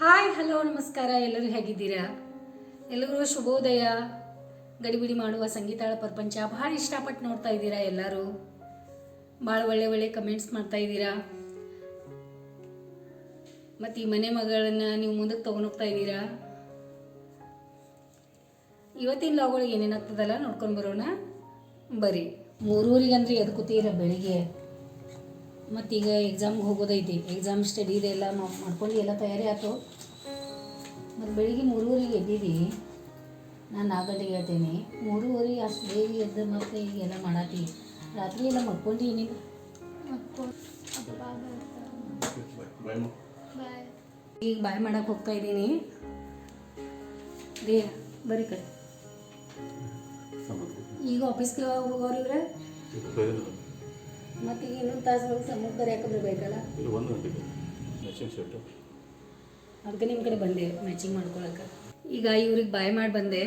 Hi hello ನಮಸ್ಕಾರ. ಎಲ್ಲರೂ ಹೇಗಿದ್ದೀರಾ? ಎಲ್ಲರೂ ಶುಭೋದಯ. ಗಡಿಬಿಡಿ ಮಾಡುವ ಸಂಗೀತಾಳ ಪ್ರಪಂಚ. ಭಾಳ ಇಷ್ಟಪಟ್ಟು ನೋಡ್ತಾ ಇದ್ದೀರಾ ಎಲ್ಲರೂ? ಭಾಳ ಒಳ್ಳೆ ಒಳ್ಳೆ ಕಮೆಂಟ್ಸ್ ಮಾಡ್ತಾ ಇದ್ದೀರಾ? ಮತ್ತು ಈ ಮನೆ ಮಗಳನ್ನ ನೀವು ಮುಂದಕ್ಕೆ ಹೋಗ್ತಾ ಇದ್ದೀರಾ? ಇವತ್ತಿನ ಲಾಗೊಳಗೆ ಏನೇನಾಗ್ತದಲ್ಲ ನೋಡ್ಕೊಂಡು ಬರೋಣ. ಬರೀ ಮೂರೂರಿಗೆ ಅಂದ್ರೆ ಎದ್ದು ಬೆಳಿಗ್ಗೆ? ಮತ್ತೀಗ ಎಕ್ಸಾಮ್ಗೆ ಹೋಗೋದೈತಿ. ಎಕ್ಸಾಮ್ ಸ್ಟಡಿ ಇದೆಲ್ಲ ಮಾಡ್ಕೊಂಡು ಎಲ್ಲ ತಯಾರಿ ಆಯ್ತು ಮತ್ತು ಬೆಳಿಗ್ಗೆ ಮೂರುವರೆಗೆ ಎದ್ದಿದ್ದಿ. ನಾನು ನಾಲ್ಕು ಗಂಟೆಗೆ ಹೇಳ್ತೀನಿ ಮೂರುವರೆ ಅಷ್ಟು ಬೇಗ ಎದ್ದು ಮತ್ತೆ ಈಗ ಎಲ್ಲ ಮಾಡತ್ತಿ ರಾತ್ರಿ ಎಲ್ಲ ಮಕ್ಕೊಂಡು ಬಾಯ್ ಈಗ ಬಾಯ್ ಮಾಡಕ್ಕೆ ಹೋಗ್ತಾ ಇದ್ದೀನಿ. ದೇ ಬರೀ ಕಡೆ. ಈಗ ಆಫೀಸ್ಗೆ ಹೋಗೋರು ಇವ್ರೆ? ಮತ್ತೆ ಈಗ ಇನ್ನೊಂದು ತಾಸು ಒಳಗೆ ಸಮೂಹ ಬೇಕಲ್ಲ ಬರಬೇಕಲ್ಲ ಒಂದು ಗಂಟೆಗೆ ಮ್ಯಾಚಿಂಗ್ ಶರ್ಟು ಅದಕ್ಕೆ ನಿಮ್ಮ ಕಡೆ ಬಂದೆ ಮ್ಯಾಚಿಂಗ್ ಮಾಡ್ಕೊಳಕ್ಕೆ. ಈಗ ಇವ್ರಿಗೆ ಬಾಯ್ ಮಾಡಿ ಬಂದೆ.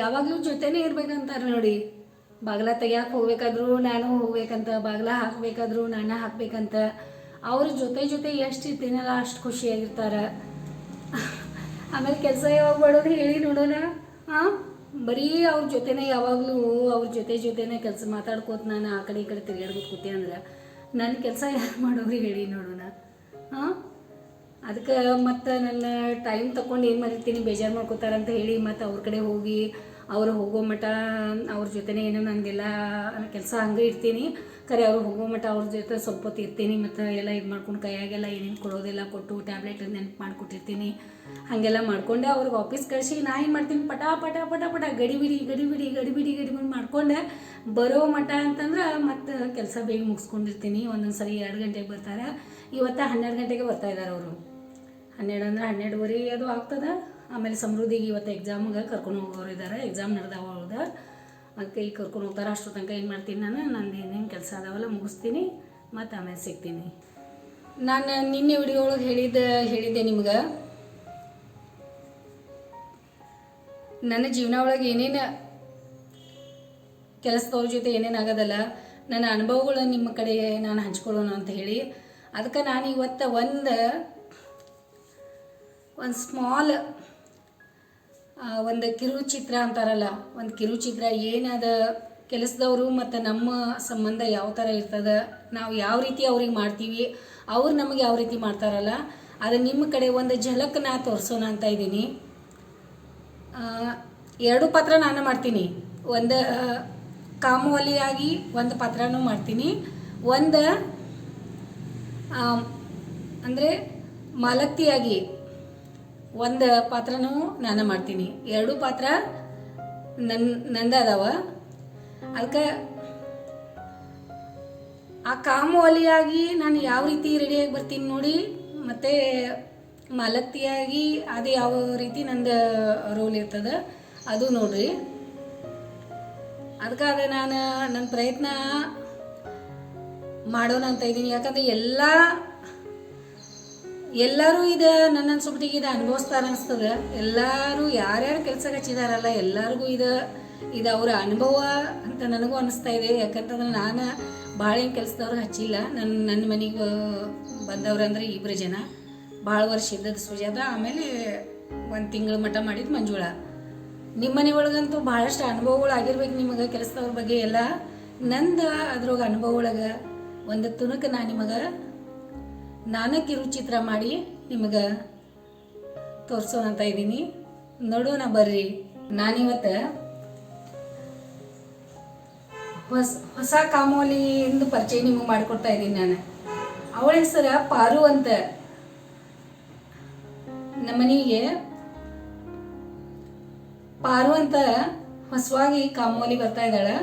ಯಾವಾಗಲೂ ಜೊತೆನೇ ಇರ್ಬೇಕಂತಾರೆ ನೋಡಿ. ಬಾಗ್ಲ ತೆಗಿಯಕ್ಕೆ ಹೋಗ್ಬೇಕಾದ್ರೂ ನಾನು ಹೋಗ್ಬೇಕಂತ ಬಾಗ್ಲ ಹಾಕಬೇಕಾದ್ರೂ ನಾನು ಹಾಕ್ಬೇಕಂತ. ಅವ್ರ ಜೊತೆ ಜೊತೆ ಎಷ್ಟು ಇರ್ತೀನಲ್ಲ ಅಷ್ಟು ಖುಷಿಯಾಗಿರ್ತಾರೆ. ಆಮೇಲೆ ಕೆಲಸ ಯಾವಾಗ ಮಾಡೋದು ಹೇಳಿ ನೋಡೋಣ. ಹಾಂ ಬರೀ ಅವ್ರ ಜೊತೆನೇ ಯಾವಾಗಲೂ ಅವ್ರ ಜೊತೆ ಜೊತೆನೇ ಕೆಲಸ ಮಾತಾಡ್ಕೋತ ನಾನು ಆ ಕಡೆ ಈ ಕಡೆ ತಿರುಗಾಡ್ಬಿಟ್ಟು ಕೂತೆ ಅಂದ್ರೆ ನನ್ನ ಕೆಲಸ ಯಾರು ಮಾಡೋರು ಹೇಳಿ ನೋಡೋಣ. ಹಾಂ? ಅದಕ್ಕೆ ಮತ್ತು ನನ್ನ ಟೈಮ್ ತಗೊಂಡು ಏನು ಮಾಡಿರ್ತೀನಿ, ಬೇಜಾರು ಮಾಡ್ಕೋತಾರಂತ ಹೇಳಿ ಮತ್ತು ಅವ್ರ ಕಡೆ ಹೋಗಿ ಅವ್ರು ಹೋಗೋ ಮಟ ಅವ್ರ ಜೊತೆನೇ ಏನೋ ನನಗೆಲ್ಲ ಕೆಲಸ ಹಂಗೆ ಇರ್ತೀನಿ ಖರೆ ಅವ್ರು ಹೋಗೋ ಮಟ ಅವ್ರ ಜೊತೆ ಸ್ವಲ್ಪ ಹೊತ್ತು ಇರ್ತೀನಿ, ಮತ್ತು ಎಲ್ಲ ಇದು ಮಾಡ್ಕೊಂಡು ಕೈಯಾಗೆಲ್ಲ ಏನೇನು ಕೊಡೋದೆಲ್ಲ ಕೊಟ್ಟು ಟ್ಯಾಬ್ಲೆಟ್ ನೆನಪು ಮಾಡಿಕೊಟ್ಟಿರ್ತೀನಿ. ಹಾಗೆಲ್ಲ ಮಾಡ್ಕೊಂಡೆ ಅವ್ರಿಗೆ ಆಫೀಸ್ ಕಳಿಸಿ ನಾ ಏನು ಮಾಡ್ತೀನಿ, ಪಟ ಪಟ ಪಟ ಪಟ ಗಡಿಬಿಡಿ ಗಡಿಬಿಡಿ ಗಡಿಬಿಡಿ ಗಡಿಬಿಡಿ ಮಾಡ್ಕೊಂಡೆ. ಬರೋ ಮಟ ಅಂತಂದ್ರೆ ಮತ್ತು ಕೆಲಸ ಬೇಗ ಮುಗಿಸ್ಕೊಂಡಿರ್ತೀನಿ. ಒಂದೊಂದು ಸರಿ ಎರಡು ಗಂಟೆಗೆ ಬರ್ತಾರೆ. ಇವತ್ತು ಹನ್ನೆರಡು ಗಂಟೆಗೆ ಬರ್ತಾ ಇದ್ದಾರೆ ಅವರು. ಹನ್ನೆರಡು ಅಂದ್ರೆ ಹನ್ನೆರಡುವರೆ ಅದು ಆಗ್ತದೆ? ಆಮೇಲೆ ಸಮೃದ್ಧಿಗೆ ಇವತ್ತು ಎಕ್ಸಾಮ್ಗೆ ಕರ್ಕೊಂಡು ಹೋಗೋರು ಇದ್ದಾರೆ ಎಕ್ಸಾಮ್ ನಡೆದಾವ ಅವ್ಳ್ದ ಅದಕ್ಕೆ ಈಗ ಕರ್ಕೊಂಡು ಹೋಗ್ತಾರೆ. ಅಷ್ಟು ತನಕ ಏನು ಮಾಡ್ತೀನಿ ನಾನು? ನಂದು ಏನೇನು ಕೆಲಸ ಅದಾವಲ್ಲ, ಮುಗಿಸ್ತೀನಿ. ಮತ್ತು ಆಮೇಲೆ ಸಿಗ್ತೀನಿ. ನಾನು ನಿನ್ನೆ ವಿಡಿಯೋ ಒಳಗೆ ಹೇಳಿದ ಹೇಳಿದ್ದೆ ನಿಮ್ಗೆ. ನನ್ನ ಜೀವನ ಒಳಗೆ ಏನೇನು ಕೆಲಸದವ್ರ ಜೊತೆ ಏನೇನು ಆಗೋದಲ್ಲ, ನನ್ನ ಅನುಭವಗಳು ನಿಮ್ಮ ಕಡೆ ನಾನು ಹಂಚ್ಕೊಳ್ಳೋಣ ಅಂತ ಹೇಳಿ, ಅದಕ್ಕೆ ನಾನು ಇವತ್ತು ಒಂದು ಒಂದು ಸ್ಮಾಲ್ ಒಂದು ಕಿರುಚಿತ್ರ ಅಂತಾರಲ್ಲ, ಒಂದು ಕಿರುಚಿತ್ರ ಏನದ ಕೆಲಸದವರು ಮತ್ತು ನಮ್ಮ ಸಂಬಂಧ ಯಾವ ಥರ ಇರ್ತದೆ, ನಾವು ಯಾವ ರೀತಿ ಅವ್ರಿಗೆ ಮಾಡ್ತೀವಿ, ಅವ್ರು ನಮಗೆ ಯಾವ ರೀತಿ ಮಾಡ್ತಾರಲ್ಲ, ಅದು ನಿಮ್ಮ ಕಡೆ ಒಂದು ಝಲಕ್ ನಾ ತೋರಿಸೋಣ ಅಂತ ಇದ್ದೀನಿ. ಎರಡು ಪಾತ್ರ ನಾನು ಮಾಡ್ತೀನಿ. ಒಂದು, ಕಾಮವಲಿಯಾಗಿ ಒಂದು ಪಾತ್ರನೂ ಮಾಡ್ತೀನಿ. ಒಂದು ಅಂದರೆ ಮಾಲಕ್ತಿಯಾಗಿ ಒಂದು ಪಾತ್ರನೂ ನಾನು ಮಾಡ್ತೀನಿ. ಎರಡು ಪಾತ್ರ ನನ್ನ ನಂದ ಅದಾವ. ಅದಕ್ಕೆ ಆ ಕಾಮೋಲಿಯಾಗಿ ನಾನು ಯಾವ ರೀತಿ ರೆಡಿಯಾಗಿ ಬರ್ತೀನಿ ನೋಡಿ, ಮತ್ತು ಮಾಲಕ್ತಿಯಾಗಿ ಅದು ಯಾವ ರೀತಿ ನಂದು ರೋಲ್ ಇರ್ತದೆ, ಅದು ನೋಡ್ರಿ. ಅದಕ್ಕೆ ಅದು ನಾನು ನನ್ನ ಪ್ರಯತ್ನ ಮಾಡೋಣ ಅಂತ ಇದ್ದೀನಿ. ಯಾಕಂದ್ರೆ ಎಲ್ಲ ಎಲ್ಲರೂ ಇದು ನನ್ನ ಅನ್ಸೋಬಿಟ್ಟಿಗೆ ಇದು ಅನುಭವಿಸ್ತಾರೆ ಅನಿಸ್ತದೆ. ಎಲ್ಲರೂ ಯಾರ್ಯಾರು ಕೆಲಸ ಹಚ್ಚಿದಾರಲ್ಲ, ಎಲ್ಲರಿಗೂ ಇದು ಇದು ಅವರ ಅನುಭವ ಅಂತ ನನಗೂ ಅನಿಸ್ತಾ ಇದೆ. ಯಾಕಂತಂದ್ರೆ ನಾನು ಭಾಳ ಏನು ಕೆಲಸದವ್ರು ಹಚ್ಚಿಲ್ಲ. ನನ್ನ ನನ್ನ ಮನೆಗೆ ಬಂದವ್ರು ಅಂದರೆ ಇಬ್ಬರು ಜನ. ಭಾಳ ವರ್ಷ ಇದ್ದದ್ದು ಸುಜಾತ ಆಮೇಲೆ ಒಂದು ತಿಂಗಳ ಮಟ್ಟ ಮಾಡಿದ್ದು ಮಂಜುಳ. ನಿಮ್ಮ ಮನೆ ಒಳಗಂತೂ ಭಾಳಷ್ಟು ಅನುಭವಗಳು ಆಗಿರ್ಬೇಕು ನಿಮಗೆ ಕೆಲಸದವ್ರ ಬಗ್ಗೆ ಎಲ್ಲ. ನಂದು ಅದ್ರೊಳಗೆ ಅನುಭವ ಒಳಗೆ ಒಂದು ತುಣುಕು ನಾನು ನಿಮಗೆ ನಾನು ಕಿರುಚಿತ್ರ ಮಾಡಿ ನಿಮಗೆ ತೋರಿಸೋಣ ಅಂತ ಇದ್ದೀನಿ. ನೋಡೋಣ ಬರ್ರಿ. ನಾನಿವತ್ತು ಹೊಸ ಹೊಸ ಕಾಮೋಲಿಯಿಂದ ಪರಿಚಯ ನಿಮಗೆ ಮಾಡಿಕೊಡ್ತಾ ಇದ್ದೀನಿ ನಾನು. ಅವಳ ಹೆಸರು ಪಾರು ಅಂತ. ನಮ್ಮನಿಗೆ ಪಾರು ಅಂತ ಹೊಸವಾಗಿ ಕಾಮೋಲಿ ಬರ್ತಾ ಇದ್ದಾಳೆ.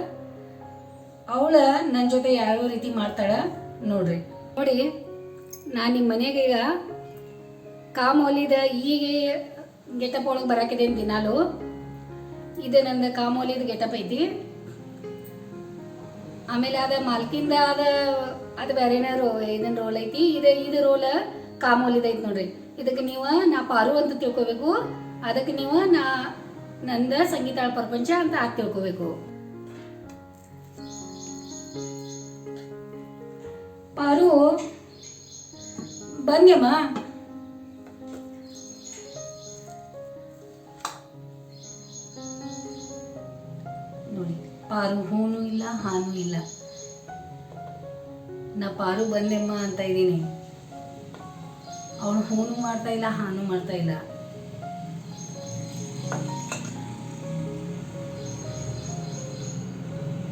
ಅವಳ ನನ್ನ ಜೊತೆ ಯಾವ್ಯಾವ ರೀತಿ ಮಾಡ್ತಾಳ ನೋಡ್ರಿ. ನೋಡಿ ನಾನು ನಿಮ್ಮ ಮನೆಗೆ ಈಗ ಕಾಮೋಲಿದ ಈಗ ಗೆಟಪ್ ಒಳಗೆ ಬರಾಕಿದ್ದೇನೆ ದಿನಾಲು. ಇದು ನಂದು ಕಾಮೋಲಿದ ಗೆಟಪ್ ಐತಿ. ಆಮೇಲೆ ಅದ ಮಾಲ್ಕಿಂದ ಅದ, ಅದು ಬೇರೆನೇ ರೋ ಇದನ್ನ ರೋಲ್ ಐತಿ, ಇದು ಇದು ರೋಲ್ ಕಾಮೋಲಿದ ಐತಿ ನೋಡ್ರಿ. ಇದಕ್ಕೆ ನೀವು ನಾ ಪಾರು ಅಂತ ತಿಳ್ಕೊಬೇಕು. ಅದಕ್ಕೆ ನೀವು ನಾ, ನಂದ ಸಂಗೀತಾಳ ಪ್ರಪಂಚ ಅಂತ ಆಗಿ ತಿಳ್ಕೊಬೇಕು. ಪಾರು ಬನ್ನಿಯಮ್ಮ ನೋಡಿ, ಪಾರು ಹೂನು ಇಲ್ಲ, ಹಾನು ಇಲ್ಲ. ನಾ ಪಾರು ಬಂದೆಮ್ಮ ಅಂತ ಇದ್ದೀನಿ. ಅವಳು ಹೂನು ಮಾಡ್ತಾ ಇಲ್ಲ, ಹಾನು ಮಾಡ್ತಾ ಇಲ್ಲ.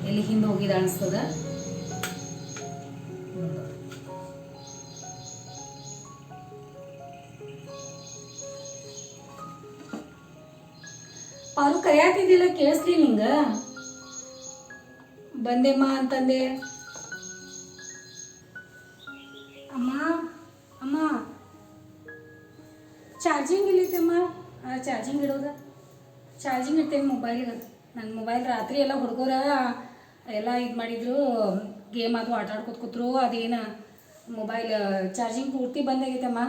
ಎಲ್ಲಿ ಹಿಂದೆ ಹೋಗಿದ ಅನಿಸ್ತದ? ಕೇಳಿಸ್ಲಿ ನಿಂಗ. ಬಂದೆಮ್ಮ ಅಂತಂದೆ. ಅಮ್ಮ ಅಮ್ಮ. ಚಾರ್ಜಿಂಗ್ ಇಲ್ಲೈತಮ್ಮ ಚಾರ್ಜಿಂಗ್ ಇಡೋದ. ಚಾರ್ಜಿಂಗ್ ಇರ್ತೇನೆ ಮೊಬೈಲಿಗೆ. ನನ್ನ ಮೊಬೈಲ್ ರಾತ್ರಿ ಎಲ್ಲ ಹುಡುಗರ ಎಲ್ಲ ಇದು ಮಾಡಿದ್ರು. ಗೇಮ್ ಅದು ಆಟ ಆಡ್ಕೊತ ಕೂತ್ರು. ಅದೇನು ಮೊಬೈಲ್ ಚಾರ್ಜಿಂಗ್ ಪೂರ್ತಿ ಬಂದಾಗೈತಮ್ಮ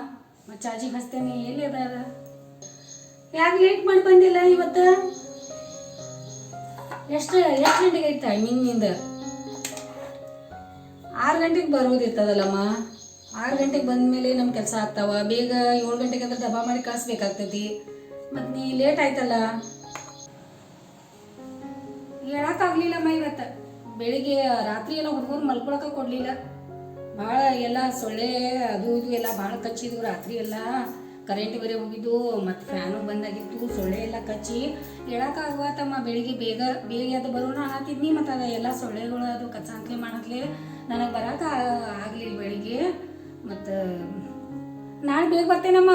ಮತ್ತು ಚಾರ್ಜಿಂಗ್ ಹಚ್ತೇನೆ. ಎಲ್ಲಿ ಅದ ಯಾಕೆ ಲೇಟ್ ಮಾಡಿ ಬಂದಿಲ್ಲ ಇವತ್ತು? ಎಷ್ಟು ಎಷ್ಟು ಗಂಟೆಗೆ ಐತೆ ಟೈಮಿಂಗ್ನಿಂದ? ಆರು ಗಂಟೆಗೆ ಬರೋದಿರ್ತದಲ್ಲಮ್ಮ ಆರು ಗಂಟೆಗೆ ಬಂದ ಮೇಲೆ ನಮ್ಮ ಕೆಲಸ ಆಗ್ತಾವ. ಬೇಗ ಏಳು ಗಂಟೆಗೆ ಅಂದ್ರೆ ಡಬ್ಬ ಮಾಡಿ ಕಳಿಸ್ಬೇಕಾಗ್ತೈತಿ. ಮತ್ತು ನೀ ಲೇಟ್ ಆಯ್ತಲ್ಲ? ಹೇಳಕ್ಕಾಗ್ಲಿಲ್ಲಮ್ಮ ಇವತ್ತು. ಬೆಳಿಗ್ಗೆ ರಾತ್ರಿ ಎಲ್ಲ ಹುಡುಗರು ಮಲ್ಕೊಳಕ ಕೊಡಲಿಲ್ಲ. ಭಾಳ ಎಲ್ಲ ಸೊಳ್ಳೆ ಅದು ಇದು ಎಲ್ಲ ಭಾಳ ಕಚ್ಚಿದ್ವು ರಾತ್ರಿ ಎಲ್ಲ. ಕರೆಂಟ್ ಬೇರೆ ಹೋಗಿದ್ದು, ಮತ್ತು ಫ್ಯಾನು ಬಂದಾಗಿತ್ತು, ಸೊಳ್ಳೆ ಎಲ್ಲ ಕಚ್ಚಿ. ಹೇಳಕ್ಕಾಗತ್ತಮ್ಮ ಬೆಳಿಗ್ಗೆ ಬೇಗ ಬೇಗ ಅದು ಬರೋಣ ಹಾಕಿದ್ನಿ ಮತ್ತು ಅದು ಎಲ್ಲ ಸೊಳ್ಳೆಗಳು ಅದು ಕಚ್ಚಾಂತ್ಲೆ ಮಾಡತ್ಲೆ ನನಗೆ ಬರಕ್ಕೆ ಆಗಲಿಲ್ಲ ಬೆಳಿಗ್ಗೆ. ಮತ್ತು, ನಾಳೆ ಬೇಗ ಬರ್ತೇನಮ್ಮ.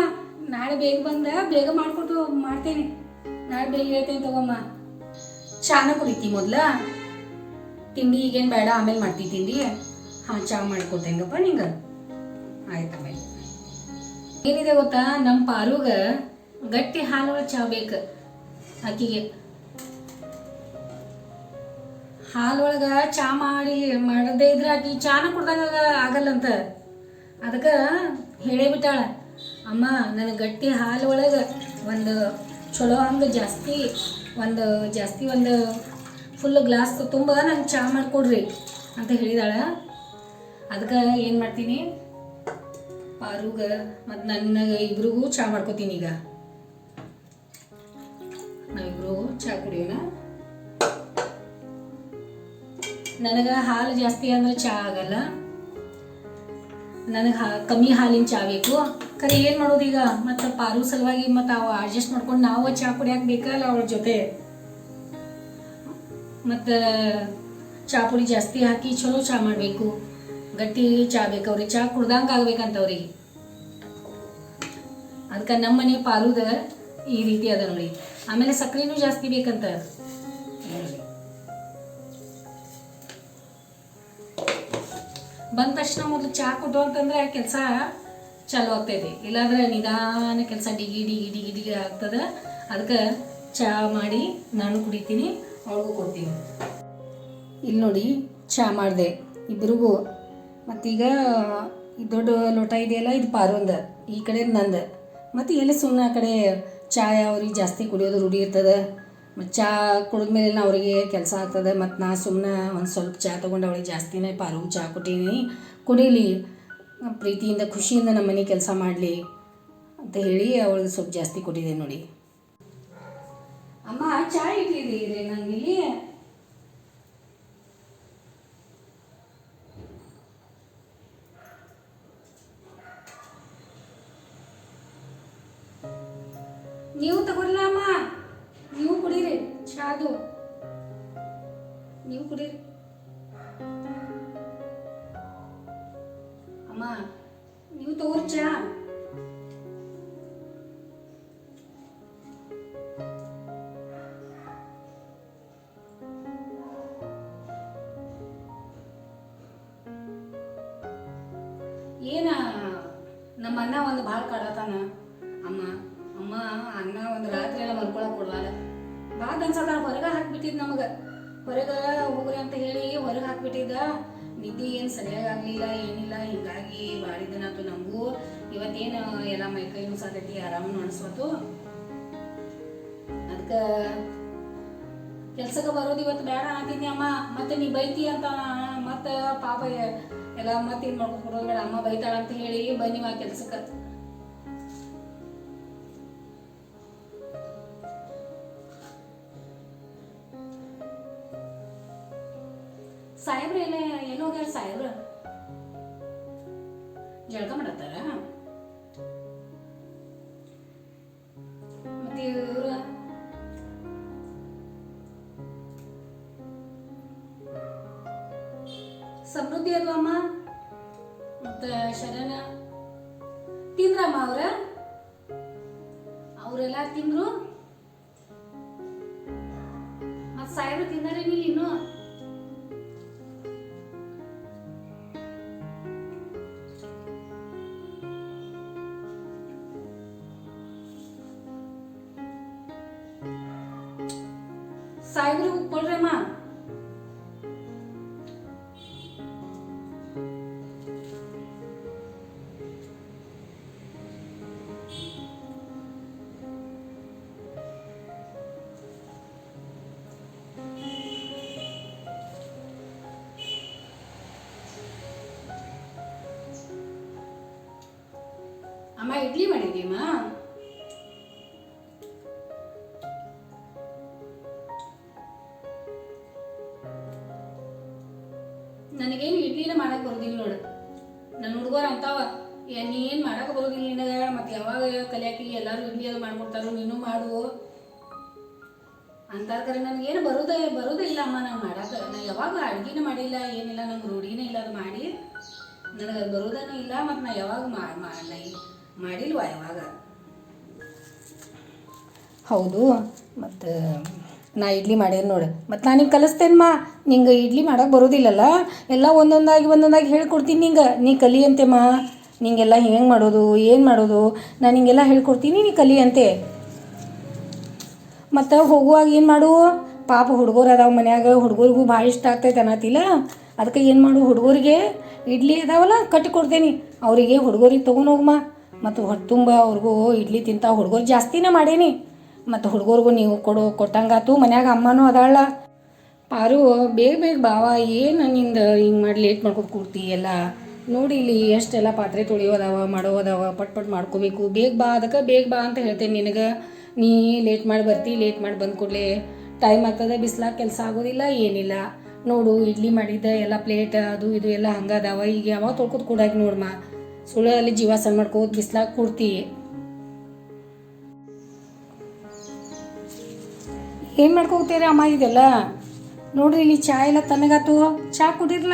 ನಾಳೆ ಬೇಗ ಬಂದ ಬೇಗ ಮಾಡ್ಕೊಟ್ಟು ಮಾಡ್ತೇನೆ. ನಾಳೆ ಬೇಗ ಹೇಳ್ತೇನೆ ತಗೋಮ್ಮ. ಚಾನ ಕುಡಿತಿ ಮೊದ್ಲ? ತಿಂಡಿ ಈಗೇನು ಬೇಡ, ಆಮೇಲೆ ಮಾಡ್ತಿ ತಿಂಡಿ. ಹಾಂ, ಚಾ ಮಾಡ್ಕೊಡ್ತೇಂಗಪ್ಪ ನಿಂಗೆ. ಆಯ್ತು ಆಮೇಲೆ. ಏನಿದೆ ಗೊತ್ತಾ? ನಮ್ಮ ಪಾರುಗ ಗಟ್ಟಿ ಹಾಲು ಚಾ ಬೇಕು ಆಕಿಗೆ ಹಾಲೊಳಗ ಚಾ ಮಾಡಿ, ಮಾಡದೇ ಇದ್ರೆ ಆಕಿ ಚಾನ ಕುಡ್ದಂಗ ಆಗಲ್ಲಂತ. ಅದಕ್ಕೆ ಹೇಳೇ ಬಿಟ್ಟಾಳ, ಅಮ್ಮ ನನಗೆ ಗಟ್ಟಿ ಹಾಲು ಒಳಗೆ ಒಂದು ಚಲೋ ಹಂಗೆ ಜಾಸ್ತಿ, ಒಂದು ಜಾಸ್ತಿ ಒಂದು ಫುಲ್ ಗ್ಲಾಸ್ ತುಂಬ ನಂಗೆ ಚಾ ಮಾಡಿಕೊಡ್ರಿ ಅಂತ ಹೇಳಿದಾಳ. ಅದಕ್ಕೆ ಏನು ಮಾಡ್ತೀನಿ? ಪಾರುಗ ಮತ್ತು ನನ್ನ ಇಬ್ರಿಗೂ ಚಹಾ ಮಾಡ್ಕೋತೀನಿ ಈಗ. ನಾವಿಬ್ರು ಚಹಾ ಕುಡಿಯೋಣ. ನನಗೆ ಹಾಲು ಜಾಸ್ತಿ ಅಂದ್ರೆ ಚಾ ಆಗಲ್ಲ. ನನಗೆ ಹಾ ಕಮ್ಮಿ ಹಾಲಿನ ಚಾ ಬೇಕು. ಖರೆ ಏನು ಮಾಡೋದು ಈಗ? ಮತ್ತು ಪಾರು ಸಲುವಾಗಿ ಮತ್ತು ಅವು ಅಡ್ಜಸ್ಟ್ ಮಾಡ್ಕೊಂಡು ನಾವು ಚಹಾ ಕುಡಿಯಕ್ಕೆ ಬೇಕಲ್ಲ ಅವಳ ಜೊತೆ? ಮತ್ತು ಚಹಾ ಪುಡಿ ಜಾಸ್ತಿ ಹಾಕಿ ಚಲೋ ಚಾ ಮಾಡಬೇಕು. ಗಟ್ಟಿ ಚಾ ಬೇಕು, ಅವ್ರಿಗೆ ಚಾ ಕುಡ್ದಂಗೆ ಆಗ್ಬೇಕಂತ ಅವ್ರಿಗೆ. ಅದಕ್ಕೆ ನಮ್ಮ ಮನೆ ಪಾಲುದ ಈ ರೀತಿ ಅದ ನೋಡಿ. ಆಮೇಲೆ ಸಕ್ಕರೆನೂ ಜಾಸ್ತಿ ಬೇಕಂತ. ಬಂದ ತಕ್ಷಣ ಮೊದಲು ಚಾ ಕೊಟ್ಟು ಅಂತಂದ್ರೆ ಕೆಲಸ ಚಾಲು ಆಗ್ತೈತಿ. ಇಲ್ಲಾಂದ್ರೆ ನಿಧಾನ ಕೆಲಸ ಡಿಗಿ ಡಿಗಿ ಡಿಗಿ ಡಿಗಿ ಆಗ್ತದ. ಅದಕ್ಕೆ ಚಾ ಮಾಡಿ ನಾನು ಕುಡಿತೀನಿ ಅವಳಿಗೂ ಕೊಡ್ತೀನಿ. ಇಲ್ಲಿ ನೋಡಿ ಚಾ ಮಾಡಿದೆ. ಇಬ್ರಿಗೂ ಮತ್ತೀಗ ಈ ದೊಡ್ಡ ಲೋಟ ಇದೆಯಲ್ಲ, ಇದು ಪಾರೊಂದ ಈ ಕಡೆ ನಂದು. ಮತ್ತು ಎಲ್ಲ ಸುಮ್ಮನೆ ಆ ಕಡೆ ಚಾ ಅವ್ರಿಗೆ ಜಾಸ್ತಿ ಕುಡಿಯೋದು ರೂಢಿ ಇರ್ತದೆ. ಮತ್ತು ಚಾ ಕುಡಿದ್ಮೇಲೆ ಅವರಿಗೆ ಕೆಲಸ ಆಗ್ತದೆ. ಮತ್ತು ನಾ ಸುಮ್ಮನೆ ಒಂದು ಸ್ವಲ್ಪ ಚಾ ತೊಗೊಂಡು ಅವಳಿಗೆ ಜಾಸ್ತಿನೇ ಪಾರು ಚಾ ಕೊಟ್ಟೀನಿ ಕುಡೀಲಿ. ಪ್ರೀತಿಯಿಂದ, ಖುಷಿಯಿಂದ ನಮ್ಮ ಮನೆ ಕೆಲಸ ಮಾಡಲಿ ಅಂತ ಹೇಳಿ ಅವಳಿಗೆ ಸ್ವಲ್ಪ ಜಾಸ್ತಿ ಕೊಟ್ಟಿದೆ ನೋಡಿ. ಅಮ್ಮ, ಚಾ ಇಟ್ಟಿದ್ದೀರಿ ನಂಗೆ ನೀವು ತಗೊಳ್ಳ ಅಮ್ಮ. ನೀವು ಕುಡೀರಿ ಚಾದು. ನೀವು ಕುಡೀರಿ. ಅಮ್ಮ ನೀವು ತಗೋರಿ ಚಾ. ಇವತ್ತು ಬೇಡ ಅಂತೀನಿ ಅಮ್ಮ. ಮತ್ತೆ ನೀ ಬೈತಿ ಅಂತ ಮತ್ತೆ ಪಾಪ ಎಲ್ಲ ಮತ್ತೆ ಏನ್ ಮಾಡ್ಕೊಂಡು ಬೇಡ. ಅಮ್ಮ ಬೈತಾಳ ಅಂತ ಹೇಳಿ ಬನ್ನಿ ಆ ಕೆಲ್ಸಕ್ಕ. ಸಾಹೇಬ್ರ ಏನೋ ಏನೋಗ್ಯಾರ ಸಾಹೇಬ್ರ? સાયબરૂ બલરામા ಅಮ್ಮ ನಾನು ಮಾಡಕ್ಕ ನಾ ಯಾವಾಗ ಅಡುಗೆನೇ ಮಾಡಿಲ್ಲ, ಏನಿಲ್ಲ, ನಂಗೆ ರೂಢಿನೇ ಇಲ್ಲ ಅದು ಮಾಡಿ. ನನಗೆ ಅದು ಬರೋದೇನೂ ಇಲ್ಲ, ಮತ್ತು ನಾ ಯಾವಾಗ ಮಾಡಲ್ಲ ಮಾ- ಯಾವಾಗ? ಹೌದು, ಮತ್ತು ನಾ ಇಡ್ಲಿ ಮಾಡೇನು ನೋಡು. ಮತ್ತು ನಾನು ನಿಂಗೆ ಕಲಿಸ್ತೇನಮ್ಮ ನಿಂಗೆ ಇಡ್ಲಿ ಮಾಡಕ್ಕೆ ಬರೋದಿಲ್ಲಲ್ಲ, ಎಲ್ಲ ಒಂದೊಂದಾಗಿ ಒಂದೊಂದಾಗಿ ಹೇಳ್ಕೊಡ್ತೀನಿ ನಿಂಗೆ. ನೀ ಕಲಿಯಂತೆಮ್ಮ ನಿಂಗೆಲ್ಲ ಹೆಂಗೆ ಮಾಡೋದು, ಏನು ಮಾಡೋದು ನಾನು ನಿಂಗೆಲ್ಲ ಹೇಳ್ಕೊಡ್ತೀನಿ ನೀ ಕಲಿಯಂತೆ. ಮತ್ತು ಹೋಗುವಾಗ ಏನು ಮಾಡು? ಪಾಪ ಹುಡುಗರು ಅದಾವ ಮನ್ಯಾಗ, ಹುಡುಗರಿಗೂ ಭಾಳ ಇಷ್ಟ ಆಗ್ತೈತೆ ಅನ್ನತಿಲ್ಲ. ಅದಕ್ಕೆ ಏನು ಮಾಡು, ಹುಡುಗರಿಗೆ ಇಡ್ಲಿ ಅದಾವಲ್ಲ, ಕಟ್ಟಿ ಕೊಡ್ತೇನೆ. ಅವರಿಗೆ ಹುಡುಗರಿಗೆ ತೊಗೊಂಡು ಹೋಗಮ್ಮ ಮತ್ತು ಹೊಟ್ಟೆ ತುಂಬ, ಅವ್ರಿಗೂ ಇಡ್ಲಿ ತಿಂತ ಹುಡುಗರು ಜಾಸ್ತಿನೇ ಮಾಡೇನಿ. ಮತ್ತು ಹುಡುಗರಿಗೂ ನೀವು ಕೊಡು, ಕೊಟ್ಟಂಗಾತು ಮನ್ಯಾಗ ಅಮ್ಮನೂ ಅದಾಳ. ಪಾರು, ಬೇಗ ಬೇಗ ಬಾವ, ಏನು ನಿಂದ ಹಿಂಗೆ ಮಾಡಿ ಲೇಟ್ ಮಾಡ್ಕೊಂಡು ಕೂರ್ತಿ ಎಲ್ಲ. ನೋಡಿ ಇಲ್ಲಿ ಎಷ್ಟೆಲ್ಲ ಪಾತ್ರೆ ತೊಳಿಯೋದವ ಮಾಡೋದವ ಪಟ್ ಪಟ್ ಮಾಡ್ಕೋಬೇಕು. ಬೇಗ ಬಾ, ಅದಕ್ಕೆ ಬೇಗ ಬಾ ಅಂತ ಹೇಳ್ತೇನೆ ನಿನಗೆ. ನೀ ಲೇಟ್ ಮಾಡಿ ಬರ್ತಿ ಲೇಟ್ ಮಾಡಿ ಬಂದ ಕೂಡಲೇ ಟೈಮ್ ಆಗ್ತದೆ, ಬಿಸ್ಲಾಗ ಕೆಲಸ ಆಗೋದಿಲ್ಲ, ಏನಿಲ್ಲ. ನೋಡು, ಇಡ್ಲಿ ಮಾಡಿದ್ದೆ, ಎಲ್ಲ ಪ್ಲೇಟ್ ಅದು ಇದು ಎಲ್ಲ ಹಂಗೆ ಅದಾವ ಈಗ ಯಾವಾಗ ತೊಳ್ಕೊತ ಕೂಡಾಗಿ ನೋಡ್ಮ. ಸುಳ್ಳಲ್ಲಿ ಜೀವ ಸಣ್ಣ ಮಾಡ್ಕೋತ ಬಿಸ್ಲಾಗ ಕೊಡ್ತಿ. ಏನು ಮಾಡ್ಕೋತೀರ ಅಮ್ಮ ಇದೆಲ್ಲ? ನೋಡ್ರಿ, ಇಲ್ಲಿ ಚಾ ಎಲ್ಲ ತನಗಾತು ಚಾ ಕುಡಿರ್ಲ?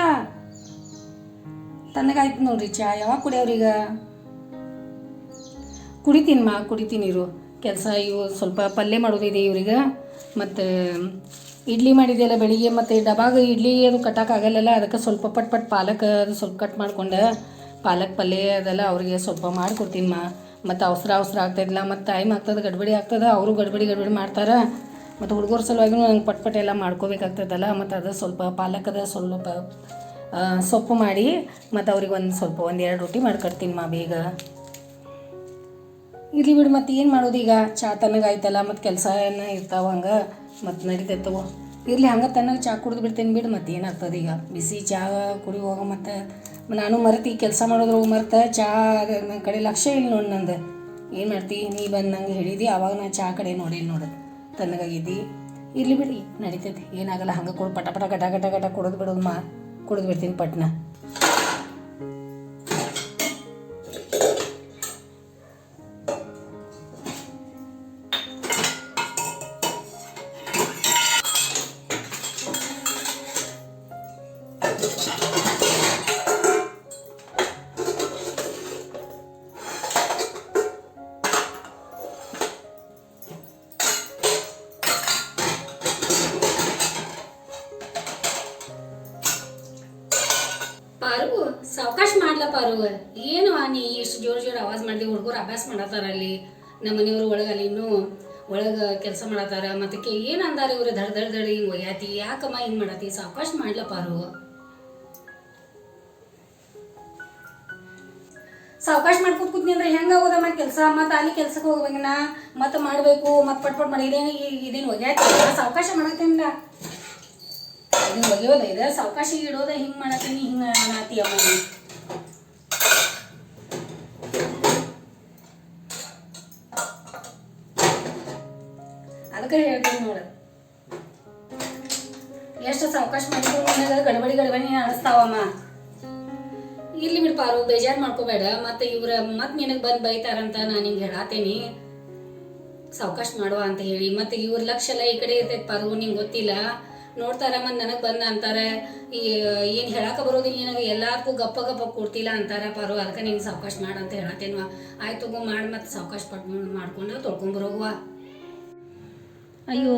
ತನಗಾಯ್ತು ನೋಡ್ರಿ ಚಾ. ಯಾವಾಗ ಕುಡಿಯವ್ರೀಗ ಕುಡಿತೀನಿ ಮಾ ಕುಡಿತೀನಿ ಇರು. ಕೆಲಸ ಇವು ಸ್ವಲ್ಪ ಪಲ್ಯ ಮಾಡೋದಿದೆ ಇವ್ರಿಗೆ. ಮತ್ತು ಇಡ್ಲಿ ಮಾಡಿದೆಯಲ್ಲ ಬೆಳಿಗ್ಗೆ ಮತ್ತು ಡಬಾಗ ಇಡ್ಲಿ ಅದು ಕಟ್ಟೋಕ್ಕಾಗಲ್ಲಲ್ಲ ಅದಕ್ಕೆ ಸ್ವಲ್ಪ ಪಟ್ ಪಟ್ ಪಾಲಕ್ ಅದು ಸ್ವಲ್ಪ ಕಟ್ ಮಾಡ್ಕೊಂಡು, ಪಾಲಕ್ ಪಲ್ಯ ಅದೆಲ್ಲ ಅವ್ರಿಗೆ ಸ್ವಲ್ಪ ಮಾಡಿಕೊಡ್ತೀನಿ ಮಾ. ಮತ್ತು ಅವಸರ ಅವಸರ ಆಗ್ತಾಯಿದ್ಲ ಮತ್ತು ಟೈಮ್ ಆಗ್ತದೆ, ಗಡ್ಬಡಿ ಆಗ್ತದೆ, ಅವರು ಗಡ್ಬಡಿ ಗಡ್ಬಡಿ ಮಾಡ್ತಾರೆ. ಮತ್ತು ಹುಡುಗರ ಸಲುವಾಗಿ ನಂಗೆ ಪಟ್ ಪಟ್ ಎಲ್ಲ ಮಾಡ್ಕೋಬೇಕಾಗ್ತದಲ್ಲ, ಮತ್ತು ಅದು ಸ್ವಲ್ಪ ಪಾಲಕದ ಸ್ವಲ್ಪ ಸೊಪ್ಪು ಮಾಡಿ ಮತ್ತು ಅವ್ರಿಗೆ ಒಂದು ಸ್ವಲ್ಪ ಒಂದು ಎರಡು ರೊಟ್ಟಿ ಮಾಡ್ಕೊಡ್ತೀನಿ ಮಾ ಬೇಗ. ಇರ್ಲಿ ಬಿಡು, ಮತ್ತೆ ಏನು ಮಾಡೋದು ಈಗ? ಚಾ ತನಗಾಯ್ತಲ್ಲ ಮತ್ತು ಕೆಲಸ ಏನ ಇರ್ತಾವ ಹಂಗೆ? ಮತ್ತು ನಡೀತೈತವ ಇರಲಿ, ಹಂಗೆ ತನಗೆ ಚಾ ಕುಡಿದು ಬಿಡ್ತೇನೆ ಬಿಡು, ಮತ್ತೆ ಏನಾಗ್ತದೆ ಈಗ? ಬಿಸಿ ಚಾ ಕುಡಿ ಹೋಗ ಮತ್ತು ನಾನು ಮರೆತು ಕೆಲಸ ಮಾಡೋದ್ರ ಮರ್ತ ಚಾ ನನ್ನ ಕಡೆ ಲಕ್ಷ್ಯ ಇಲ್ಲ ನೋಡಿ ನಂದು. ಏನು ಮಾಡ್ತಿ? ನೀ ಬಂದು ನಂಗೆ ಹೇಳಿದಿ ಆವಾಗ ನಾ ಚಾ ಕಡೆ ನೋಡಿ. ನೋಡು ತನ್ನಗಾಗಿದ್ದಿ ಇರಲಿ ಬಿಡಿ ನಡೀತೈತಿ. ಏನಾಗಲ್ಲ, ಹಂಗೆ ಕೊಡು ಪಟ ಪಟ ಗಟ ಗಟ ಗಟ ಕುಡಿದು ಬಿಡೋದು ಮಾ ಕುಡಿದು ಬಿಡ್ತೀನಿ ಪಟ್ನ. ಪಾರು, ಸಾವಕಾಶ ಮಾಡ್ಲ ಪಾರು. ಏನು ನೀ ಇಷ್ಟು ಜೋರು ಜೋರು ಆವಾಜ್ ಮಾಡ್ಲಿ, ಹುಡುಗರು ಅಭ್ಯಾಸ ಮಾಡತ್ತಾರ ಅಲ್ಲಿ? ನಮ್ಮ ಮನೆಯವ್ರು ಒಳಗೆ ಅಲ್ಲಿ ಇನ್ನೂ ಒಳಗೆ ಕೆಲಸ ಮಾಡತ್ತಾರ. ಮತ್ತೆ ಏನು ಅಂದಾರ ಇವರು? ದಡ್ ದಡ್ ದಡ್ ಹಿಂಗೆ ಒಯ್ಯಾತಿ. ಯಾಕಮ್ಮ ಹಿಂಗೆ ಮಾಡತಿ? ಸಾವಕಾಶ ಮಾಡ್ಲ ಪಾರು. ಸಾವಕಾಶ ಮಾಡ್ಕೊತ ಕೂತ್ನಿ ಅಂದ್ರೆ ಹೆಂಗ ಮತ್ತೆ ಕೆಲಸ? ಮತ್ತೆ ಅಲ್ಲಿ ಕೆಲ್ಸಕ್ಕೆ ಹೋಗ್ಬೇಕನ ಮತ್ತೆ ಮಾಡಬೇಕು ಮತ್ತೆ ಪಟ್ ಪಟ್ ಮಾಡಿ ಇದೇನು ಇದೇನು ಒಗ್ಯಾತಿ ಸಾವಕಾಶ ಮಾಡತ್ತೇನಿಲ್ಲ ಇದನ್ನ ಒಗೆಯೋದ, ಇದೆ ಸಾವಕಾಶ ಇಡೋದ ಹಿಂಗ್ ಮಾಡತ್ತೀನಿ, ಹಿಂಗ ನಾತಿ ಅಮ್ಮ. ಅದಕ್ಕೆ ಹೇಳ್ತೀನಿ ನೋಡ. ಎಷ್ಟು ಸಾವಕಾಶ ಮಾಡಿದ್ರು ಗಡಬಡಿ ಗಡಬಡಿ ಆಡಿಸ್ತಾವಮ್ಮ ಇಲ್ಲಿ ಬಿಡು ಪಾರು ಬೇಜಾರು ಮಾಡ್ಕೋಬೇಡ. ಮತ್ತೆ ಇವ್ರ ಮತ್ತೆ ನಿನಗೆ ಬಂದು ಬೈತಾರಂತ ನಾನು ನಿಂಗೆ ಹೇಳಾತೇನಿ. ಸಾವಕಾಶ ಮಾಡುವ ಅಂತ ಹೇಳಿ. ಮತ್ತೆ ಇವ್ರ ಲಕ್ಷ ಎಲ್ಲ ಈ ಕಡೆ ಇರ್ತೈತೆ ಪಾರು, ನಿಂಗೆ ಗೊತ್ತಿಲ್ಲ. ನೋಡ್ತಾರ ಮತ್ತು ನನಗೆ ಬಂದ ಅಂತಾರೆ. ಈ, ಏನು ಹೇಳಾಕ ಬರೋದಿಲ್ಲ ನಿನಗೆ. ಎಲ್ಲಾರ್ಗೂ ಗಪ್ಪ ಗಪ್ಪ ಕೊಡ್ತಿಲ್ಲ ಅಂತಾರ ಪಾರು. ಅದಕ್ಕೆ ನಿಂಗೆ ಸಾವಕಾಶ ಮಾಡು ಅಂತ ಹೇಳತ್ತೇನ್ವ ಆಯ್ತು ತಗೋ, ಮಾಡಿ ಮತ್ತೆ ಸಾವಕಾಶ ಪಟ್ಟು ಮಾಡ್ಕೊಂಡು ತೊಳ್ಕೊಂಬರೋಗುವ ಅಯ್ಯೋ